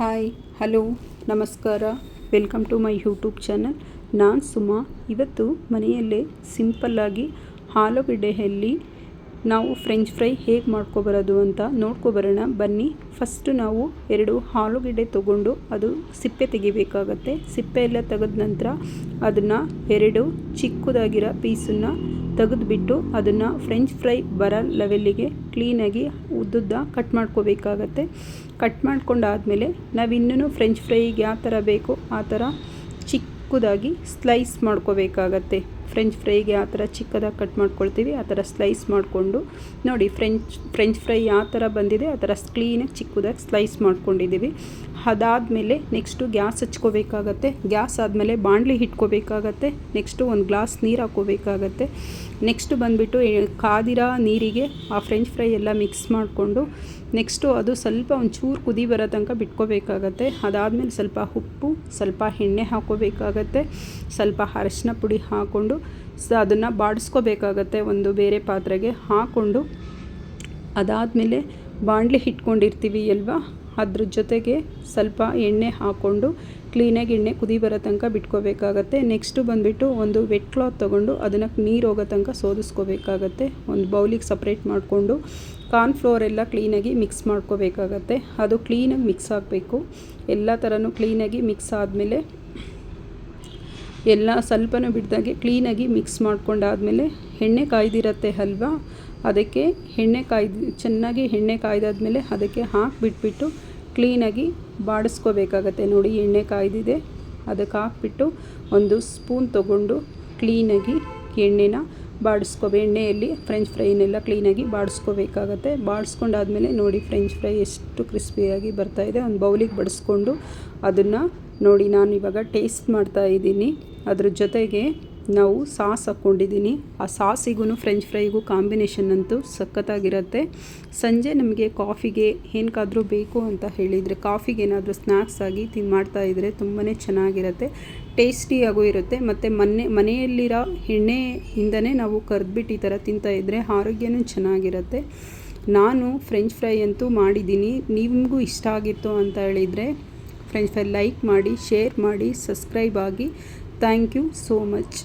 Hi, hello, ನಮಸ್ಕಾರ. Welcome to my YouTube channel. ನಾನು ಸುಮಾ. ಇವತ್ತು ಮನೆಯಲ್ಲೇ ಸಿಂಪಲ್ಲಾಗಿ ಆಲೂಗಡ್ಡೆಯಲ್ಲಿ ನಾವು ಫ್ರೆಂಚ್ ಫ್ರೈ ಹೇಗೆ ಮಾಡ್ಕೊಬರೋದು ಅಂತ ನೋಡ್ಕೊಬರೋಣ ಬನ್ನಿ. ಫಸ್ಟು ನಾವು ಎರಡು ಆಲೂಗಡ್ಡೆ ತೊಗೊಂಡು ಅದು ಸಿಪ್ಪೆ ತೆಗಿಬೇಕಾಗತ್ತೆ. ಸಿಪ್ಪೆ ಎಲ್ಲ ತೆಗೆದ ನಂತರ ಅದನ್ನು ಎರಡು ಚಿಕ್ಕದಾಗಿರೋ ಪೀಸನ್ನು ತೆಗೆದುಬಿಟ್ಟು ಅದನ್ನು ಫ್ರೆಂಚ್ ಫ್ರೈ ಬರೋ ಲೆವೆಲ್ಲಿಗೆ ಕ್ಲೀನಾಗಿ ಉದ್ದುದ್ದ ಕಟ್ ಮಾಡ್ಕೋಬೇಕಾಗತ್ತೆ. ಕಟ್ ಮಾಡ್ಕೊಂಡಾದಮೇಲೆ ನಾವು ಇನ್ನೂ ಫ್ರೆಂಚ್ ಫ್ರೈಗೆ ಯಾವ ಥರ ಬೇಕೋ ಆ ಥರ ಚಿಕ್ಕದಾಗಿ ಸ್ಲೈಸ್ ಮಾಡ್ಕೋಬೇಕಾಗತ್ತೆ. ಫ್ರೆಂಚ್ ಫ್ರೈಗೆ ಆ ಥರ ಚಿಕ್ಕದಾಗಿ ಕಟ್ ಮಾಡ್ಕೊಳ್ತೀವಿ, ಆ ಥರ ಸ್ಲೈಸ್ ಮಾಡಿಕೊಂಡು. ನೋಡಿ ಫ್ರೆಂಚ್ ಫ್ರೆಂಚ್ ಫ್ರೈ ಯಾವ ಥರ ಬಂದಿದೆ, ಆ ಥರ ಕ್ಲೀನಾಗಿ ಚಿಕ್ಕದಾಗಿ ಸ್ಲೈಸ್ ಮಾಡ್ಕೊಂಡಿದ್ದೀವಿ. ಅದಾದಮೇಲೆ ನೆಕ್ಸ್ಟು ಗ್ಯಾಸ್ ಹಚ್ಕೋಬೇಕಾಗತ್ತೆ. ಗ್ಯಾಸ್ ಆದಮೇಲೆ ಬಾಣಲಿ ಇಟ್ಕೋಬೇಕಾಗತ್ತೆ ನೆಕ್ಸ್ಟು ಒಂದು ಗ್ಲಾಸ್ ನೀರು ಹಾಕ್ಕೋಬೇಕಾಗತ್ತೆ. ನೆಕ್ಸ್ಟು ಬಂದುಬಿಟ್ಟು ಕಾದಿರೋ ನೀರಿಗೆ ಆ ಫ್ರೆಂಚ್ ಫ್ರೈ ಎಲ್ಲ ಮಿಕ್ಸ್ ಮಾಡಿಕೊಂಡು ನೆಕ್ಸ್ಟು ಅದು ಸ್ವಲ್ಪ ಒಂಚೂರು ಕುದಿ ಬರೋ ತನಕ ಬಿಟ್ಕೋಬೇಕಾಗತ್ತೆ. ಅದಾದಮೇಲೆ ಸ್ವಲ್ಪ ಉಪ್ಪು, ಸ್ವಲ್ಪ ಎಣ್ಣೆ ಹಾಕೋಬೇಕಾಗತ್ತೆ ಸ್ವಲ್ಪ ಅರಶಿನ ಪುಡಿ ಹಾಕ್ಕೊಂಡು ಸ ಅದನ್ನು ಬಾಡಿಸ್ಕೋಬೇಕಾಗತ್ತೆ ಒಂದು ಬೇರೆ ಪಾತ್ರೆಗೆ ಹಾಕ್ಕೊಂಡು ಅದಾದಮೇಲೆ ಬಾಣಲೆ ಇಟ್ಕೊಂಡಿರ್ತೀವಿ ಅಲ್ವಾ? ಅದ್ರ ಜೊತೆಗೆ ಸ್ವಲ್ಪ ಎಣ್ಣೆ ಹಾಕ್ಕೊಂಡು ಕ್ಲೀನಾಗಿ ಎಣ್ಣೆ ಕುದಿ ಬರೋ ತನಕ ಬಿಟ್ಕೋಬೇಕಾಗತ್ತೆ. ನೆಕ್ಸ್ಟು ಬಂದುಬಿಟ್ಟು ಒಂದು ವೆಟ್ ಕ್ಲಾತ್ ತೊಗೊಂಡು ಅದನ್ನು ನೀರು ಹೋಗೋ ತನಕ ಸೋದಿಸ್ಕೋಬೇಕಾಗತ್ತೆ. ಒಂದು ಬೌಲಿಗೆ ಸಪ್ರೇಟ್ ಮಾಡಿಕೊಂಡು ಕಾರ್ನ್ಫ್ಲೋರ್ ಎಲ್ಲ ಕ್ಲೀನಾಗಿ ಮಿಕ್ಸ್ ಮಾಡ್ಕೋಬೇಕಾಗತ್ತೆ. ಅದು ಕ್ಲೀನಾಗಿ ಮಿಕ್ಸ್ ಆಗಬೇಕು. ಎಲ್ಲ ಥರನೂ ಕ್ಲೀನಾಗಿ ಮಿಕ್ಸ್ ಆದಮೇಲೆ ಎಲ್ಲ ಸ್ವಲ್ಪನೂ ಬಿಡ್ದಾಗೆ ಕ್ಲೀನಾಗಿ ಮಿಕ್ಸ್ ಮಾಡ್ಕೊಂಡಾದಮೇಲೆ ಎಣ್ಣೆ ಕಾಯ್ದಿರತ್ತೆ ಅಲ್ವಾ? ಅದಕ್ಕೆ ಎಣ್ಣೆ ಕಾಯ್ದು, ಚೆನ್ನಾಗಿ ಎಣ್ಣೆ ಕಾಯ್ದಾದ್ಮೇಲೆ ಅದಕ್ಕೆ ಹಾಕಿಬಿಟ್ಬಿಟ್ಟು ಕ್ಲೀನಾಗಿ ಬಾಡಿಸ್ಕೋಬೇಕಾಗತ್ತೆ. ನೋಡಿ ಎಣ್ಣೆ ಕಾಯ್ದಿದೆ. ಅದಕ್ಕೆ ಹಾಕ್ಬಿಟ್ಟು ಒಂದು ಸ್ಪೂನ್ ತೊಗೊಂಡು ಕ್ಲೀನಾಗಿ ಎಣ್ಣೆನ ಬಾಡಿಸ್ಕೋಬೇ, ಎಣ್ಣೆಯಲ್ಲಿ ಫ್ರೆಂಚ್ ಫ್ರೈನೆಲ್ಲ ಕ್ಲೀನಾಗಿ ಬಾಡಿಸ್ಕೋಬೇಕಾಗತ್ತೆ. ಬಾಡಿಸ್ಕೊಂಡಾದ್ಮೇಲೆ ನೋಡಿ ಫ್ರೆಂಚ್ ಫ್ರೈ ಎಷ್ಟು ಕ್ರಿಸ್ಪಿಯಾಗಿ ಬರ್ತಾಯಿದೆ ಒಂದು ಬೌಲಿಗೆ ಬಡಿಸ್ಕೊಂಡು ಅದನ್ನು ನೋಡಿ ನಾನು ಇವಾಗ ಟೇಸ್ಟ್ ಮಾಡ್ತಾ ಇದ್ದೀನಿ. ಅದ್ರ ಜೊತೆಗೆ ನಾವು ಸಾಸ್ ಹಾಕ್ಕೊಂಡಿದ್ದೀನಿ ಆ ಸಾಸಿಗೂ ಫ್ರೆಂಚ್ ಫ್ರೈಗೂ ಕಾಂಬಿನೇಷನ್ ಅಂತೂ ಸಖತ್ತಾಗಿರುತ್ತೆ. ಸಂಜೆ ನಮಗೆ ಕಾಫಿಗೆ ಏನಕ್ಕಾದರೂ ಬೇಕು ಅಂತ ಹೇಳಿದರೆ, ಕಾಫಿಗೆ ಏನಾದರೂ ಸ್ನ್ಯಾಕ್ಸ್ ಆಗಿ ತಿನ್ ಮಾಡ್ತಾಯಿದ್ರೆ ತುಂಬಾ ಚೆನ್ನಾಗಿರುತ್ತೆ. ಟೇಸ್ಟಿಯಾಗೂ ಇರುತ್ತೆ. ಮತ್ತು ಮನೆ ಮನೆಯಲ್ಲಿರೋ ಎಣ್ಣೆಯಿಂದನೇ ನಾವು ಕರೆದ್ಬಿಟ್ಟು ಈ ಥರ ತಿಂತಾಯಿದ್ರೆ ಆರೋಗ್ಯನೂ ಚೆನ್ನಾಗಿರುತ್ತೆ. ನಾನು ಫ್ರೆಂಚ್ ಫ್ರೈ ಅಂತೂ ಮಾಡಿದ್ದೀನಿ ನಿಮಗೂ ಇಷ್ಟ ಆಗಿತ್ತು ಅಂತ ಹೇಳಿದರೆ ಫ್ರೆಂಚ್ ಫ್ರೈ ಲೈಕ್ ಮಾಡಿ ಶೇರ್ ಮಾಡಿ ಸಬ್ಸ್ಕ್ರೈಬ್ ಆಗಿ. Thank you so much